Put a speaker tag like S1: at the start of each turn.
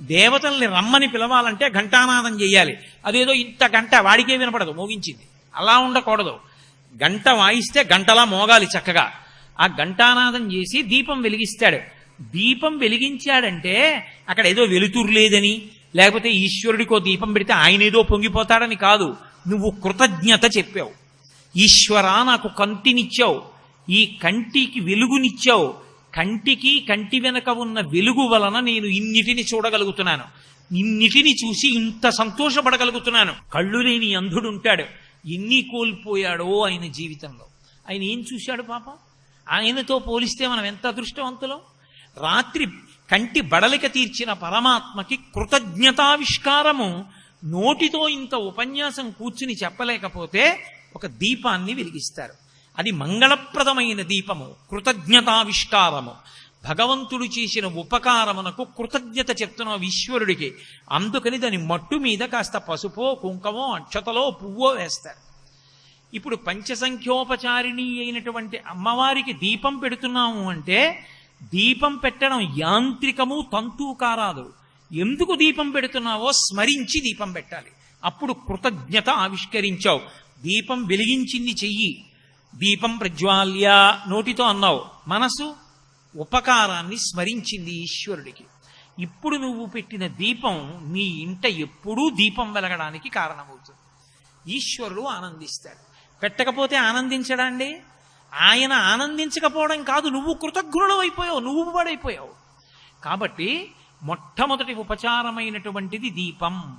S1: దేవతల్ని రమ్మని పిలవాలంటే ఘంటానాదం చేయాలి. అదేదో ఇంత గంట వాడికే వినపడదు మోగించింది. అలా ఉండకూడదు. గంట వాయిస్తే గంటలా మోగాలి చక్కగా. ఆ ఘంటానాదం చేసి దీపం వెలిగిస్తాడు. దీపం వెలిగించాడంటే అక్కడ ఏదో వెలుతురు లేదని లేకపోతే ఈశ్వరుడికో దీపం పెడితే ఆయన ఏదో పొంగిపోతాడని కాదు. నువ్వు కృతజ్ఞత చెప్పావు. ఈశ్వరా నాకు కంటినిచ్చావు. ఈ కంటికి వెలుగునిచ్చావు. కంటికి కంటి వెనక ఉన్న వెలుగు వలన నేను ఇన్నిటిని చూడగలుగుతున్నాను. ఇన్నిటిని చూసి ఇంత సంతోషపడగలుగుతున్నాను. కళ్ళు లేని అంధుడుంటాడు. ఎన్ని కోల్పోయాడో ఆయన జీవితంలో. ఆయన ఏం చూశాడు పాపం? ఆయనతో పోలిస్తే మనం ఎంత అదృష్టవంతులం? రాత్రి కంటి బడలిక తీర్చిన పరమాత్మకి కృతజ్ఞతావిష్కారము నోటితో ఇంత ఉపన్యాసం కూర్చుని చెప్పలేకపోతే ఒక దీపాన్ని వెలిగిస్తారు. అది మంగళప్రదమైన దీపము కృతజ్ఞతావిష్కారము. భగవంతుడు చేసిన ఉపకారమునకు కృతజ్ఞత చెప్తున్న ఈశ్వరుడికి అందుకని దాని మట్టు మీద కాస్త పసుపో కుంకమో అక్షతలో పువ్వో వేస్తారు. ఇప్పుడు పంచసంఖ్యోపచారిణి అయినటువంటి అమ్మవారికి దీపం పెడుతున్నాము అంటే దీపం పెట్టడం యాంత్రికము తంతు కారాదు ఎందుకు దీపం పెడుతున్నావో స్మరించి దీపం పెట్టాలి. అప్పుడు కృతజ్ఞత ఆవిష్కరించావు. దీపం వెలిగించింది చెయ్యి. దీపం ప్రజ్వాల్య నోటితో అన్నావు. మనసు ఉపకారాన్ని స్మరించింది ఈశ్వరుడికి. ఇప్పుడు నువ్వు పెట్టిన దీపం నీ ఇంట ఎప్పుడూ దీపం వెలగడానికి కారణమవుతుంది. ఈశ్వరుడు ఆనందిస్తాడు. పెట్టకపోతే ఆనందించడండి? ఆయన ఆనందించకపోవడం కాదు నువ్వు కృతజ్ఞుడు అయిపోయావు నువ్వు పడైపోయావు కాబట్టి మొట్టమొదటి ఉపచారమైనటువంటిది దీపం.